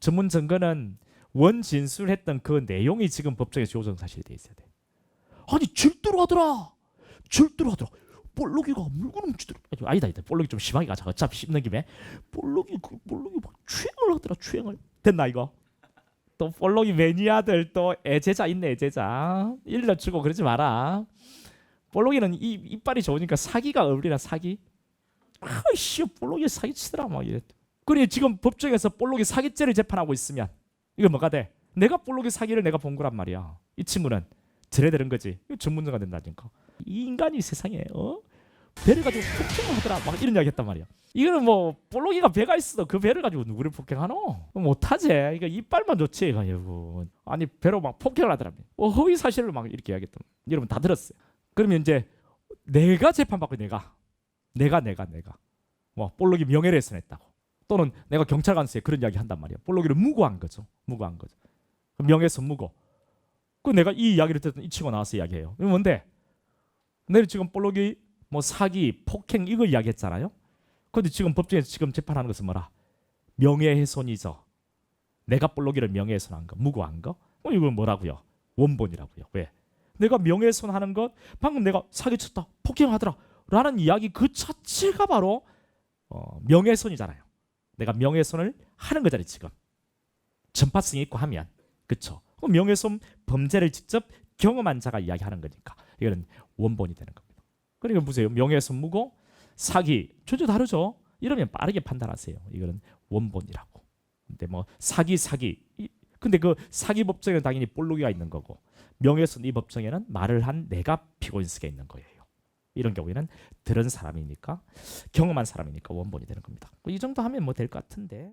전문 증거는 원 진술했던 그 내용이 지금 법정에 조정 사실이 돼 있어야 돼. 아니 질투로 하더라. 질투로 하더라. 볼록이가 물건 훔치더라. 아니, 아니다 아니다. 볼록이 좀 심하게 가자. 어차피 씹는 김에 볼록이 그 볼록이 막 추행을 하더라. 추행을. 됐나 이거? 또 볼록이 매니아들 또 애제자 있네 애제자. 일러 주고 그러지 마라. 볼록이는 이 이빨이 좋으니까 사기가 어울리나 사기. 아씨 볼록이 사기 치더라 막 이래. 그래 지금 법정에서 볼록이 사기죄를 재판하고 있으면 이거 뭐가 돼? 내가 볼록이 사기를 내가 본 거란 말이야. 이 친구는 저래 되는 거지. 이거 전문가가 된다니까. 이 인간이 세상에 어 배를 가지고 폭행을 하더라 막 이런 이야기 했단 말이야. 이거는 뭐 볼록이가 배가 있어 그 배를 가지고 누구를 폭행하노? 못하지. 이거 이빨만 좋지 이거 여러분. 아니 배로 막 폭행을 하더라. 뭐 허위 사실을 막 이렇게 이야기했단 말이야. 여러분 다 들었어요. 그러면 이제 내가 재판받고 내가 내가 내가 내가 뭐 볼록이 명예훼손했다고 또는 내가 경찰관서에 그런 이야기 한단 말이야. 볼록이를 무고한 거죠. 무고한 거죠. 명예훼손 무고. 그 내가 이 이야기를 듣던 이 친구가 나와서 이야기해요. 뭔데? 내가 지금 볼록이 뭐 사기, 폭행 이거 이야기했잖아요. 근데 지금 법정에서 지금 재판하는 것은 뭐라? 명예훼손이죠. 내가 볼록이를 명예훼손한 거, 무고한 거. 어, 이건 뭐라고요? 원본이라고요. 왜? 내가 명예훼손하는 것, 방금 내가 사기쳤다, 폭행하더라, 라는 이야기 그 자체가 바로 어, 명예훼손이잖아요. 내가 명예훼손을 하는 거잖아요 지금. 전파성이 있고 하면, 그렇죠. 명예훼손 범죄를 직접 경험한 자가 이야기하는 거니까 이거는 원본이 되는 겁니다. 그러니까 보세요, 명예훼손 무고, 사기 전혀 다르죠. 이러면 빠르게 판단하세요. 이거는 원본이라고. 근데 뭐 사기 사기 이- 근데 그 사기 법정에는 당연히 볼록이가 있는 거고 명예훼손 이 법정에는 말을 한 내가 피고인석에 있는 거예요. 이런 경우에는 들은 사람이니까 경험한 사람이니까 원본이 되는 겁니다. 이 정도 하면 뭐 될 것 같은데.